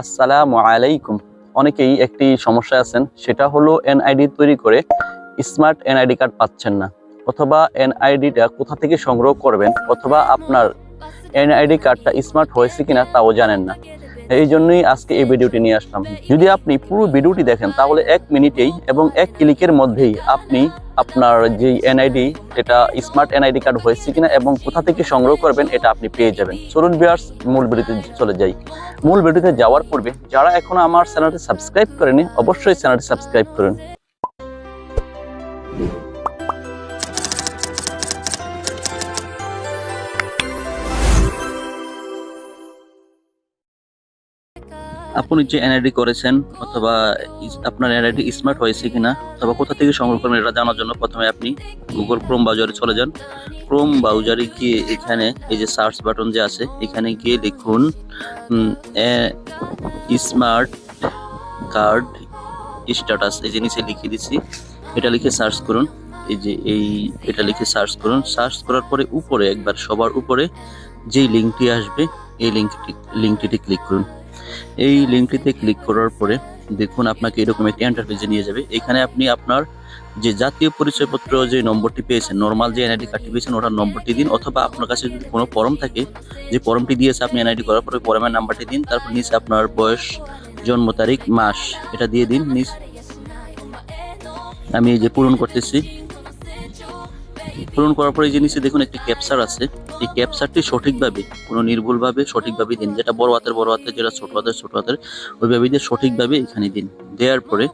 আসসালামু আলাইকুম। অনেকেই একটি সমস্যা আছেন, সেটা হলো এনআইডি তৈরি করে স্মার্ট এনআইডি কার্ড পাচ্ছেন না। অথবা এনআইডিটা কোথা থেকে সংগ্রহ করবেন, অথবা আপনার এনআইডি কার্ডটা স্মার্ট হয়েছে কিনা তাও জানেন না। এই জন্যই আজকে এই ভিডিওটি নিয়ে আসলাম। যদি আপনি পুরো ভিডিওটি দেখেন, তাহলে এক মিনিটেই এবং এক ক্লিকের মধ্যেই আপনি আপনার যে এনআইডি এটা স্মার্ট এনআইডি কার্ড হয়েছে কিনা এবং কোথা থেকে সংগ্রহ করবেন, এটা আপনি পেয়ে যাবেন। চলুন বিয়ার্স মূল ভিডিওতে চলে যাই। মূল ভিডিওতে যাওয়ার পূর্বে, যারা এখনও আমার চ্যানেলটি সাবস্ক্রাইব করেনি, অবশ্যই চ্যানেলটি সাবস্ক্রাইব করুন। আপনি যে এনআইডি করেছেন অথবা আপনার এনআইডি স্মার্ট হয়েছে কিনা, অথবা কোথা থেকে সংগ্রহ করবেন এটা জানার জন্য প্রথমে আপনি গুগল ক্রোম ব্রাউজারে চলে যান। ক্রোম ব্রাউজারে গিয়ে এখানে এই যে সার্চ বাটন যে আছে, এখানে গিয়ে লিখুন স্মার্ট কার্ড স্ট্যাটাস এই যে নিচে লিখে দিচ্ছি, এটা লিখে সার্চ করুন। এই যে এই, এটা লিখে সার্চ করুন। সার্চ করার পরে উপরে একবার, সবার উপরে যেই লিঙ্কটি আসবে, এই লিঙ্কটি লিঙ্কটিতে ক্লিক করুন। এই লিঙ্কটিতে ক্লিক করার পরে দেখুন আপনাকে এরকম একটি ইন্টারফেসে নিয়ে যাবে। এখানে আপনি আপনার যে জাতীয় পরিচয়পত্র যে নম্বরটি পেয়েছেন নর্মাল যে এনআইডি কার্ডটি পেয়েছেন, ওটার নম্বরটি দিন অথবা আপনার কাছে যদি কোনো ফর্ম থাকে, যে ফর্মটি দিয়েছে আপনি এনআইডি করার পরে ফর্মের নাম্বারটি দিন, তারপর নিচে আপনার বয়স, জন্ম তারিখ, মাস, এটা দিয়ে দিন, নিচ। আমি এই যে পূরণ করতেছি। পূরণ করার পরে এই জিনিসটি দেখুন একটি ক্যাপচার আছে। এই ক্যাপচারটি সঠিকভাবে, কোনো নির্ভুলভাবে সঠিকভাবে দিন। যেটা বড় হাতের বড় হাতের, যেটা ছোট হাতের ছোট হাতের, ওইভাবে দিয়ে সঠিকভাবে এখানে দিন। দেওয়ার পরে,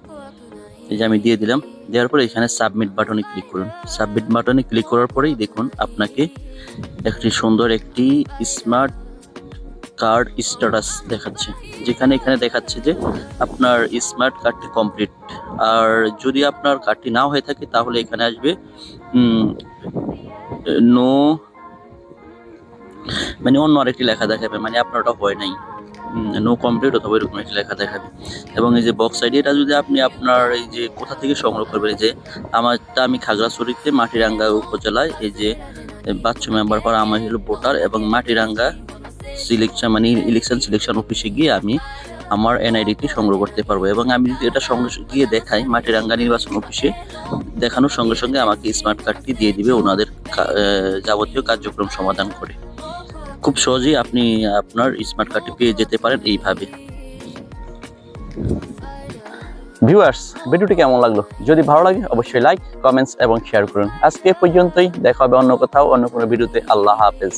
এই যে আমি দিয়ে দিলাম, দেওয়ার পরে এখানে সাবমিট বাটনে ক্লিক করুন। সাবমিট বাটনে ক্লিক করার পরেই দেখুন আপনাকে একটি সুন্দর একটি স্মার্ট কার্ড স্ট্যাটাস দেখাচ্ছে। যেখানে এখানে দেখাচ্ছে যে আপনার স্মার্ট কার্ডটি কমপ্লিট আর যদি আপনার কার্ডটি নাও হয়ে থাকে, তাহলে এখানে আসবে নো মানে অন্য আরেকটি লেখা দেখাবে মানে আপনার ওটা হয় নাই। নো কমপ্লিট অথবা এরকম একটি লেখা দেখাবে। এবং এই যে বক্স আইডি এটা যদি আপনি আপনার এই যে কোথা থেকে সংগ্রহ করবেন যে আমারটা আমি খাগড়াছড়িতে মাটিরাঙ্গা উপজেলায়, এই যে বাচ্চু মেম্বার পর আমার হলো ভোটার এবং মাটিরাঙ্গা সিলেকশন মানে ইলেকশন সিলেকশন অফিসে গিয়ে আমি আমার এনআইডিটি সংগ্রহ করতে পারব। এবং আমি যদি এটা সঙ্গে গিয়ে দেখাই, মাটিরাঙ্গা নির্বাচন অফিসে দেখানোর সঙ্গে সঙ্গে আমাকে স্মার্ট কার্ডটি দিয়ে দিবে, ওনাদের যাবতীয় কার্যক্রম সমাধান করে। খুব সহজেই আপনি আপনার স্মার্ট কার্ডটি পেয়ে যেতে পারেন এইভাবে। ভিউয়ার্স, ভিডিওটি কেমন লাগল? যদি ভালো লাগে, অবশ্যই লাইক কমেন্টস এবং শেয়ার করুন। আজকে পর্যন্তই, দেখা হবে অন্য কোথাও, অন্য কোনো ভিডিওতে। আল্লাহ হাফেজ।